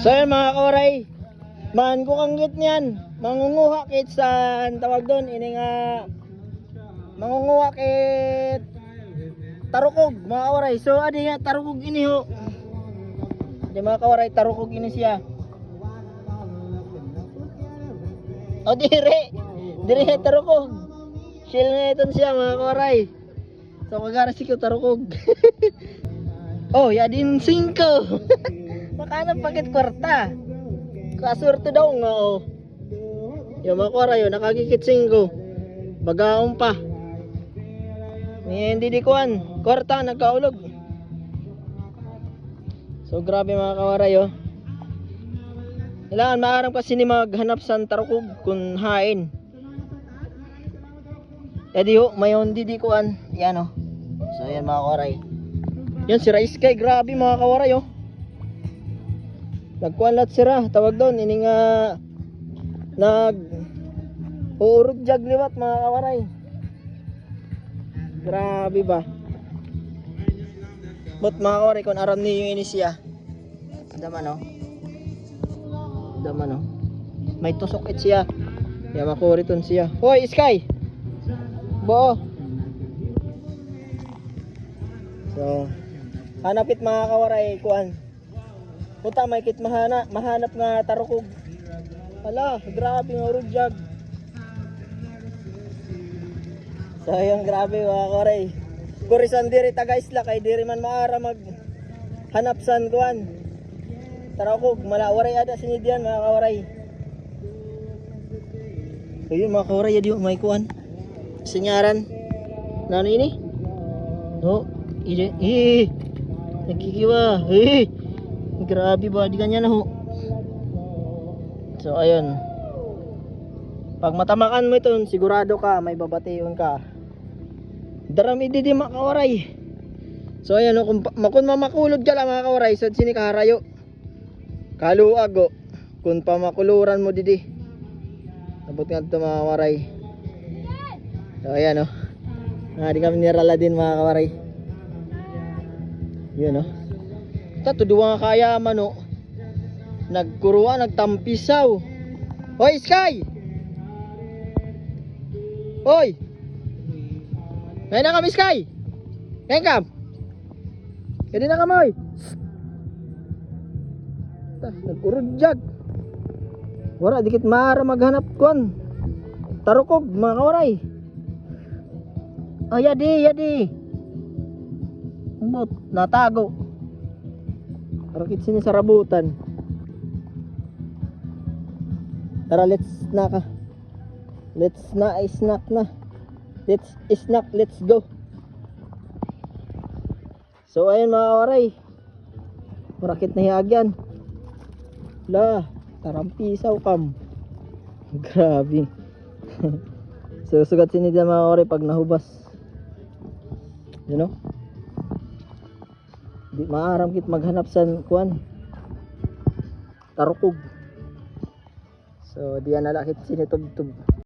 So yun mga kawaray, man ko kang git niyan, mangunguha kit sa tawag doon, ini nga mangunguha kit tarukog mga kawaray. So adi nga tarukog ini ho. Di mga kawaray tarukog ini siya. O dire, dire tarukog. Chill nga ito siya mga kawaray. So kagara si ko tarukog. oh, ya din 5. Makana pakit kwarta. Kasurte daw nga oh. Yung mga kora yun, nakagikit 5. Bagaong pa. May hindi di kuan. Kwarta, nagkaulog. So grabe mga kawaray oh. Kailangan maaram kasi ni maghanap sa tarukog kung hain. Edi ho, mayon di di kuan. Yan oh. So yan mga kawaray. Yan si Rice Sky, grabe mga kawaray oh. Nagkuan lat sira, tawag doon, ini nga nag uurot jag liwat mga kawaray. Grabe ba? But mga kawaray, kung aram niyo yung ini siya. Daman oh. Daman oh. May tusok it siya. Ya makuriton siya. Hoy, Sky! Bo. So, hanapit mga kawaray, kuan. Puta may kit mahana, mahanap nga tarukog. Hala, grabe nga rudyag. So yung grabe mga kawaray. Kurisan diri taga isla kay diri man maara mag hanap san kuan. Tarukog, malawaray ada sinidyan mga kawaray. So yun mga kawaray, yun yung may kuan. Sinyaran. Nano ini? Oh, ide. Eh, nagkikiwa. Eh, grabe ba? Di kanya na ho. So, ayun. Pag matamakan mo ito, sigurado ka, may babatiyon ka. Darami di di makawaray. So, ayan o, kung, kung mamakulod ka lang mga kawaray, sa sini kaharayo. Kaluag o. Kung pamakuluran mo didi. Abot nga ito mga kawaray. So, ayan o. Ah, di kami nirala din mga kawaray. Yun o. Tato duwa nga kaya man o. Nagkuruan, nagtampisaw. Hoy, Sky! Hoy! Ngayon na kami, Sky! Ngayon ka! Kaya na! Ta, nagkurudyag. Wala, dikit maara maghanap kon. Tarukog, mga kawaray. Oh, yadi, yadi. Umot, natago. Rakit sini sa rabutan. Tara, let's snack ah. Let's na, snack na. Let's snack, let's go. So, ayun mga kawaray. Marakit na hiyagyan. La, tarampisaw kam. Grabe. so, sugat sini dyan mga kawaray pag nahubas. You know? Di maaram kit maghanap sa kuan. Tarukog. So, diyan na lakit sinitubtub.